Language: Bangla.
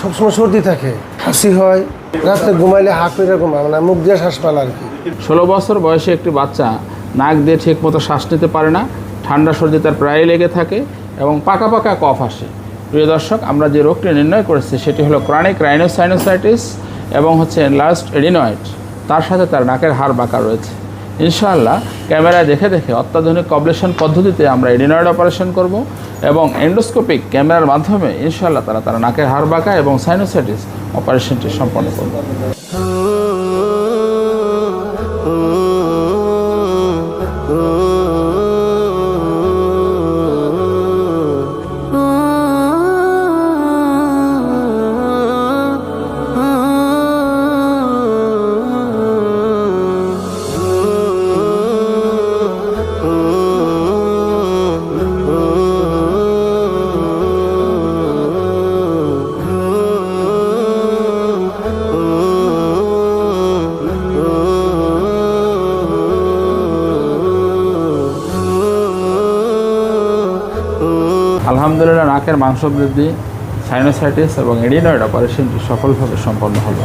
সবসময় সর্দি থাকে, হাসি হয় রাত্রে ঘুমাইলে হাঁক ঘুমায় মানে মুখ দিয়ে শ্বাস পালা আর কি। ষোলো বছর বয়সে একটি বাচ্চা নাক দিয়ে ঠিকমতো শ্বাস নিতে পারে না, ঠান্ডা সর্দি তার প্রায় লেগে থাকে এবং পাকা পাকা কফ আসে। প্রিয় দর্শক, আমরা যে রোগটি নির্ণয় করেছি সেটি হলো ক্রনিক রাইনোসাইনোসাইটিস এবং হচ্ছে লাস্ট এডিনয়েড তার সাথে তার নাকের হাড় বাঁকা রয়েছে। ইনশাআল্লাহ, ক্যামেরায় দেখে দেখে অত্যাধুনিক কবলেশন পদ্ধতিতে আমরা এডিনয়েড অপারেশন করব এবং এন্ডোস্কোপিক ক্যামেরার মাধ্যমে ইনশাআল্লাহ তারা তারা নাকের হাড় বাঁকা এবং সাইনোসাইটিস অপারেশনটি সম্পন্ন করবে। আলহামদুলিল্লাহ নাকের মাংস বৃদ্ধি সাইনোসাইটিস এবং এডিনয়েড অপারেশনটি সফলভাবে সম্পন্ন হলো।